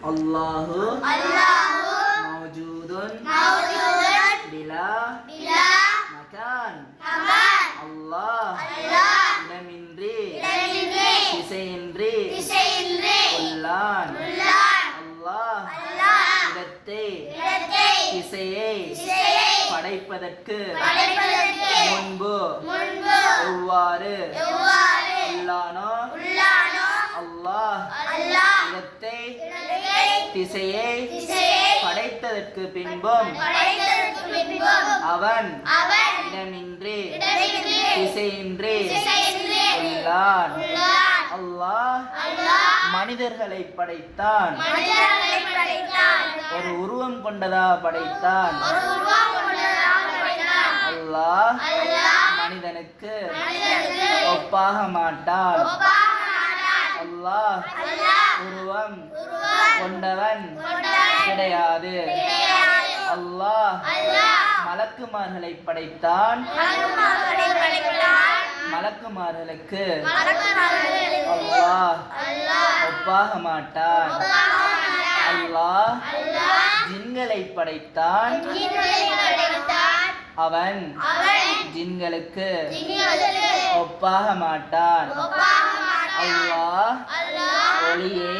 அல்லாஹு அல்லாஹு மௌஜூதுன் மௌஜூதுன் பிலா பிலா மகான் மகான் அல்லாஹ் அல்லாஹ் இடமின்றி இடமின்றி திசையின்றி திசையின்றி உள்ளான் உள்ளான் அல்லாஹ் அல்லாஹ் இடத்தை இடத்தை திசையை திசையை படைப்பதற்கு படைப்பதற்கு முன்பு முன்பு எவ்வாறு எவ்வாறு உள்ளானோ உள்ளானோ அல்லாஹ் அல்லாஹ் இடத்தை திசையை படைத்ததற்கு பின்பும் அவன் இடமின்றி திசையின்றி உள்ளான். அல்லாஹ் மனிதர்களை படைத்தான். ஒரு உருவம் கொண்டதா படைத்தான். அல்லாஹ் மனிதனுக்கு ஒப்பாக மாட்டான். அல்லாஹ் உருவம் கொண்டவன் கிடையாது. அல்லாஹ் மலக்குமார்களை படைத்தான். மலக்குமார்களை படைத்தான். மலக்குமார்களுக்கு அல்லாஹ் ஒப்பாக மாட்டான் அல்லாஹ் ஜின்களை படைத்தான். அவன் ஜின்களுக்கு ஒப்பாக மாட்டான் அல்லாஹ் அல்லாஹ் ஒளியை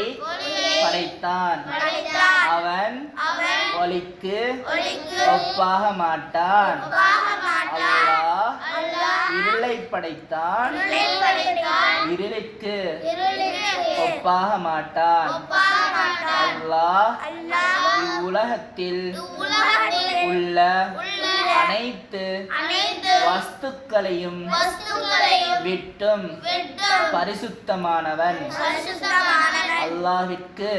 படைத்தான். படைத்தான். அவன் அவன் ஒளிக்கு ஒப்பாக மாட்டான். அல்லாஹ் இருளை படைத்தான். இருளை படைத்தான். இருளுக்கு ஒப்பாக மாட்டான். ஒப்பாக மாட்டான். அல்லாஹ் இவ்வுலகத்தில் உலகத்தில் உள்ள அனைத்து வஸ்துக்களையும் விட்டும். பரிசுத்தமானவன். அல்லாஹ்விற்கு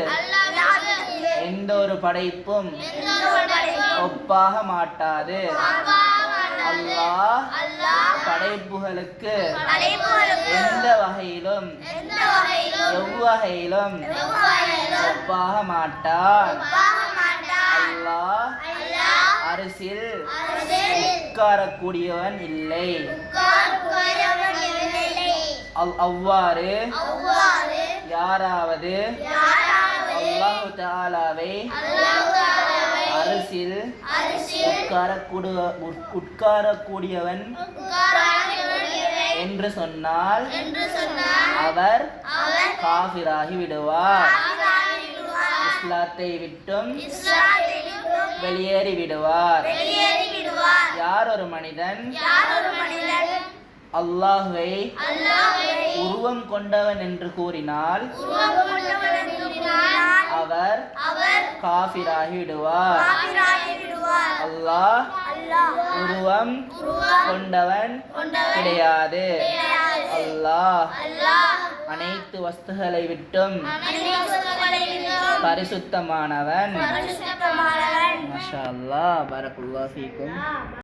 எந்த ஒரு படைப்பும் ஒப்பாக மாட்டாது. அல்லாஹ் படைப்புகளுக்கு எந்த வகையிலும் எவ்வகையிலும் ஒப்பாக மாட்டான் அல்லாஹ் அரசில் உட்காரக்கூடியவன் இல்லை. அவ்வாறு யாராவது அல்லாஹு தாலாவை அரசில் அரசில் உட்காரக்கூடு உட்- உட்காரக்கூடியவன் என்று சொன்னால் அவர் காபிராகி விடுவார். இஸ்லாத்தை விட்டும் வெளியேறி விடுவார் யார் ஒரு மனிதன்? அல்லாஹ்வை உருவம் கொண்டவன் என்று கூறினால் அவர் விடுவார். அல்லாஹ் அல்லாஹ் உருவம் கொண்டவன் கிடையாது. அல்லாஹ் அல்லாஹ் அனைத்து வஸ்துகளை விட்டும் பரிசுத்தமானவன். மாஷா அல்லாஹ் பரக்குல்லா ஃபீக்கும்.